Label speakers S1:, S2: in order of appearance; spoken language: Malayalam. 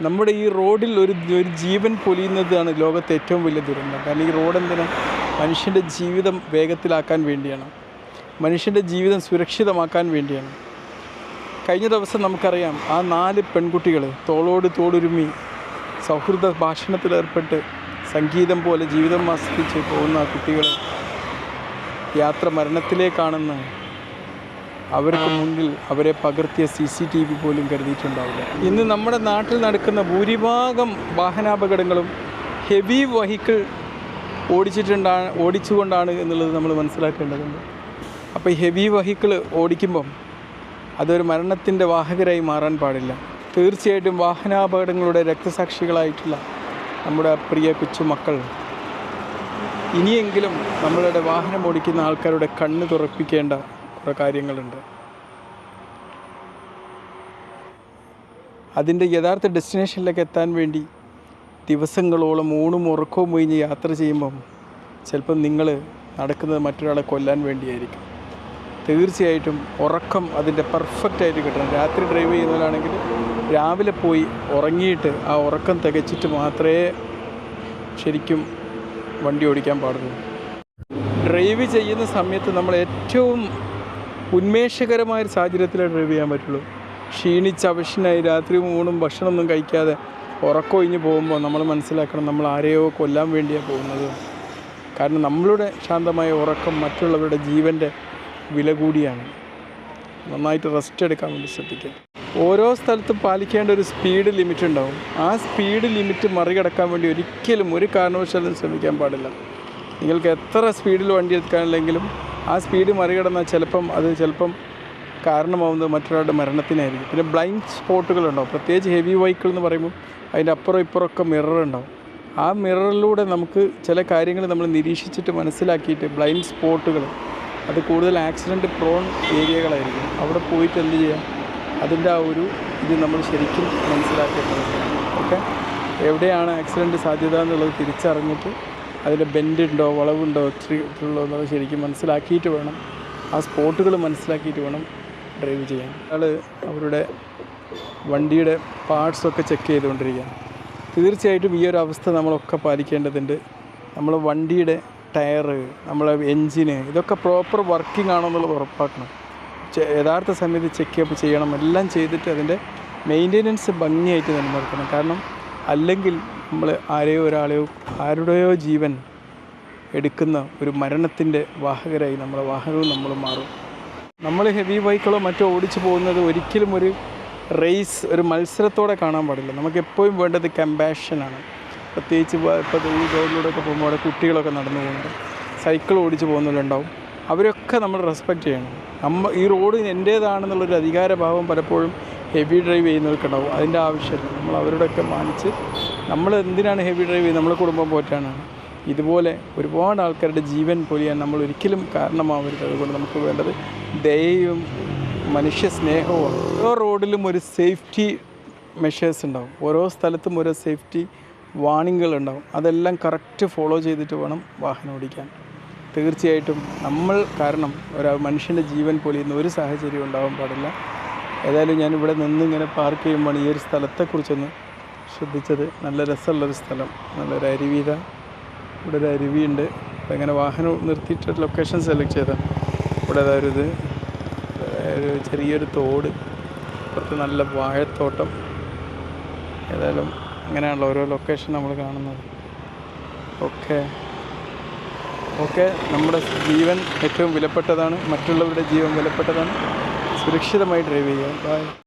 S1: നമ്മുടെ ഈ റോഡിൽ ഒരു ഒരു ജീവൻ പൊലിയുന്നതാണ് ലോകത്തെ ഏറ്റവും വലിയ ദുരന്തം. കാരണം ഈ റോഡ് എന്തിനാ? മനുഷ്യന്റെ ജീവിതം വേഗത്തിലാക്കാൻ വേണ്ടിയാണ്. മനുഷ്യന്റെ ജീവിതം സുരക്ഷിതമാക്കാൻ വേണ്ടിയാണ്. കഴിഞ്ഞ ദിവസം നമുക്കറിയാം ആ നാല് പെൺകുട്ടികൾ തോളോട് തോളുരുമി സൗഹൃദ ഭാഷണത്തിലേർപ്പെട്ട് സംഗീതം പോലെ ജീവിതം ആസ്വദിച്ച് പോകുന്ന കുട്ടികൾ യാത്ര മരണത്തിലേക്കാണെന്ന് അവർക്ക് മുന്നിൽ അവരെ പകർത്തിയ സി സി ടി വി പോലും കരുതിയിട്ടുണ്ടാവില്ല. ഇന്ന് നമ്മുടെ നാട്ടിൽ നടക്കുന്ന ഭൂരിഭാഗം വാഹനാപകടങ്ങളും ഹെവി വെഹിക്കിൾ ഓടിച്ചിട്ടുണ്ടാണ് ഓടിച്ചുകൊണ്ടാണ് എന്നുള്ളത് നമ്മൾ മനസ്സിലാക്കേണ്ടതുണ്ട്. അപ്പോൾ ഹെവി വെഹിക്കിൾ ഓടിക്കുമ്പം അതൊരു മരണത്തിന്റെ വാഹകരായി മാറാൻ പാടില്ല. തീർച്ചയായിട്ടും വാഹനാപകടങ്ങളുടെ രക്തസാക്ഷികളായിട്ടുള്ള നമ്മുടെ പ്രിയ കൊച്ചുമക്കൾ ഇനിയെങ്കിലും നമ്മളുടെ വാഹനം ഓടിക്കുന്ന ആൾക്കാരുടെ കണ്ണ് തുറപ്പിക്കേണ്ട കുറേ കാര്യങ്ങളുണ്ട്. അതിന്റെ യഥാർത്ഥ ഡെസ്റ്റിനേഷനിലേക്ക് എത്താൻ വേണ്ടി ദിവസങ്ങളോളം ഊണും ഉറക്കവും ഒഴിഞ്ഞ് യാത്ര ചെയ്യുമ്പം ചിലപ്പം നിങ്ങൾ നടക്കുന്നത് മറ്റൊരാളെ കൊല്ലാൻ വേണ്ടിയായിരിക്കും. തീർച്ചയായിട്ടും ഉറക്കം അതിന്റെ പെർഫെക്റ്റ് ആയിട്ട് കിട്ടണം. രാത്രി ഡ്രൈവ് ചെയ്യുന്നവരാണെങ്കിൽ രാവിലെ പോയി ഉറങ്ങിയിട്ട് ആ ഉറക്കം തികച്ചിട്ട് മാത്രമേ ശരിക്കും വണ്ടി ഓടിക്കാൻ പാടുള്ളൂ. ഡ്രൈവ് ചെയ്യുന്ന സമയത്ത് നമ്മൾ ഏറ്റവും ഉന്മേഷകരമായ ഒരു സാഹചര്യത്തിലേ ഡ്രൈവ് ചെയ്യാൻ പറ്റുള്ളൂ. ക്ഷീണിച്ച് അവശനായി രാത്രി ഊണും ഭക്ഷണമൊന്നും കഴിക്കാതെ ഉറക്കൊഴിഞ്ഞ് പോകുമ്പോൾ നമ്മൾ മനസ്സിലാക്കണം നമ്മൾ ആരെയോ കൊല്ലാൻ വേണ്ടിയാണ് പോകുന്നത്. കാരണം നമ്മളുടെ ശാന്തമായ ഉറക്കം മറ്റുള്ളവരുടെ ജീവന്റെ വില കൂടിയാണ്. നന്നായിട്ട് റെസ്റ്റ് എടുക്കാൻ വേണ്ടി ശ്രദ്ധിക്കുക. ഓരോ സ്ഥലത്തും പാലിക്കേണ്ട ഒരു സ്പീഡ് ലിമിറ്റ് ഉണ്ടാവും. ആ സ്പീഡ് ലിമിറ്റ് മറികടക്കാൻ വേണ്ടി ഒരിക്കലും ഒരു കാരണവശാലും ശ്രമിക്കാൻ പാടില്ല. നിങ്ങൾക്ക് എത്ര സ്പീഡിൽ വണ്ടി എടുക്കാനില്ലെങ്കിലും ആ സ്പീഡ് മറികടന്നാൽ ചിലപ്പം അത് ചിലപ്പം കാരണമാവുന്നത് മറ്റൊരാളുടെ മരണത്തിനായിരിക്കും. പിന്നെ ബ്ലൈൻഡ് സ്പോട്ടുകളുണ്ടാവും പ്രത്യേകിച്ച് ഹെവി വെഹിക്കിൾ എന്ന് പറയുമ്പോൾ അതിന്റെ അപ്പുറം ഇപ്പുറമൊക്കെ മിറർ ഉണ്ടാവും. ആ മിററിലൂടെ നമുക്ക് ചില കാര്യങ്ങൾ നമ്മൾ നിരീക്ഷിച്ചിട്ട് മനസ്സിലാക്കിയിട്ട് ബ്ലൈൻഡ് സ്പോട്ടുകൾ അത് കൂടുതൽ ആക്സിഡന്റ് പ്രോൺ ഏരിയകളായിരിക്കും. അവിടെ പോയിട്ട് എന്ത് ചെയ്യാം? അതിന്റെ ആ ഒരു ഇത് നമ്മൾ ശരിക്കും മനസ്സിലാക്കേണ്ടത് ഓക്കെ എവിടെയാണ് ആക്സിഡന്റ് സാധ്യത എന്നുള്ളത് തിരിച്ചറിഞ്ഞിട്ട് അതിന്റെ ബെൻഡുണ്ടോ വളവുണ്ടോ ഉണ്ടോ എന്നുള്ളത് ശരിക്കും മനസ്സിലാക്കിയിട്ട് വേണം. ആ സ്പോട്ടുകൾ മനസ്സിലാക്കിയിട്ട് വേണം ഡ്രൈവ് ചെയ്യാൻ. അയാൾ അവരുടെ വണ്ടിയുടെ പാർട്സൊക്കെ ചെക്ക് ചെയ്തുകൊണ്ടിരിക്കുകയാണ്. തീർച്ചയായിട്ടും ഈ ഒരു അവസ്ഥ നമ്മളൊക്കെ പാലിക്കേണ്ടതുണ്ട്. നമ്മൾ വണ്ടിയുടെ ടയറ് നമ്മളെ എൻജിന് ഇതൊക്കെ പ്രോപ്പർ വർക്കിംഗ് ആണോ എന്നുള്ളത് ഉറപ്പാക്കണം യഥാർത്ഥ സമയത്ത് ചെക്കപ്പ് ചെയ്യണം. എല്ലാം ചെയ്തിട്ട് അതിന്റെ മെയിന്റെനൻസ് ഭംഗിയായിട്ട് നിലനിർത്തണം. കാരണം അല്ലെങ്കിൽ നമ്മൾ ആരെയോ ഒരാളെയോ ആരുടെയോ ജീവൻ എടുക്കുന്ന ഒരു മരണത്തിന്റെ വാഹകരായി നമ്മളെ വാഹനവും നമ്മൾ മാറും. നമ്മൾ ഹെവി ബൈക്കുകളോ മറ്റോ ഓടിച്ചു പോകുന്നത് ഒരിക്കലും ഒരു റേസ് ഒരു മത്സരത്തോടെ കാണാൻ പാടില്ല. നമുക്ക് എപ്പോഴും വേണ്ടത് കമ്പാഷനാണ് പ്രത്യേകിച്ച് ഇപ്പോൾ ഈ റോഡിലൂടെയൊക്കെ പോകുമ്പോൾ അവിടെ കുട്ടികളൊക്കെ നടന്നു പോകുന്നുണ്ട് സൈക്കിൾ ഓടിച്ച് പോകുന്നവരുണ്ടാവും. അവരൊക്കെ നമ്മൾ റെസ്പെക്റ്റ് ചെയ്യണം. നമ്മ ഈ റോഡ് എന്റേതാണെന്നുള്ളൊരു അധികാരഭാവം പലപ്പോഴും ഹെവി ഡ്രൈവ് ചെയ്യുന്നവർക്കുണ്ടാവും അതിന്റെ ആവശ്യമില്ല. നമ്മൾ അവരോടൊക്കെ മാനിച്ച് നമ്മൾ എന്തിനാണ് ഹെവി ഡ്രൈവ് ചെയ്യുന്നത്? നമ്മളെ കുടുംബം പോറ്റാനാണ്. ഇതുപോലെ ഒരുപാട് ആൾക്കാരുടെ ജീവൻ പൊലിയാൻ നമ്മൾ ഒരിക്കലും കാരണമാവരുത്. അതുകൊണ്ട് നമുക്ക് വേണ്ടത് ദയയും മനുഷ്യ സ്നേഹവും ഓരോ റോഡിലും ഒരു സേഫ്റ്റി മെഷേഴ്സ് ഉണ്ടാവും. ഓരോ സ്ഥലത്തും ഓരോ സേഫ്റ്റി വാണിങ്ങുകൾ ഉണ്ടാവും. അതെല്ലാം കറക്റ്റ് ഫോളോ ചെയ്തിട്ട് വേണം വാഹനം ഓടിക്കാൻ. തീർച്ചയായിട്ടും നമ്മൾ കാരണം ഒരു മനുഷ്യന്റെ ജീവൻ പൊലിയുന്ന ഒരു സാഹചര്യം ഉണ്ടാവാൻ പാടില്ല. ഏതായാലും ഞാൻ ഇവിടെ നിന്ന് ഇങ്ങനെ പാർക്ക് ചെയ്യുമ്പോൾ ഈ ഒരു സ്ഥലത്തെക്കുറിച്ചൊന്ന് ശ്രദ്ധിച്ചത്. നല്ല രസമുള്ളൊരു സ്ഥലം. നല്ലൊരു അരുവിത ഇവിടെ ഒരു അരുവിയുണ്ട്. അപ്പോൾ ഇങ്ങനെ വാഹനം നിർത്തിയിട്ട് ലൊക്കേഷൻ സെലക്ട് ചെയ്താൽ ഇവിടെ ഒരു ഒരു ചെറിയൊരു തോട്. പുറത്ത് നല്ല വാഴത്തോട്ടം. ഏതായാലും അങ്ങനെയാണല്ലോ ഓരോ ലൊക്കേഷൻ നമ്മൾ കാണുന്നത്. ഓക്കെ. ഓക്കെ. നമ്മുടെ ജീവൻ ഏറ്റവും വിലപ്പെട്ടതാണ്. മറ്റുള്ളവരുടെ ജീവൻ വിലപ്പെട്ടതാണ്. സുരക്ഷിതമായി ഡ്രൈവ് ചെയ്യുക ബൈ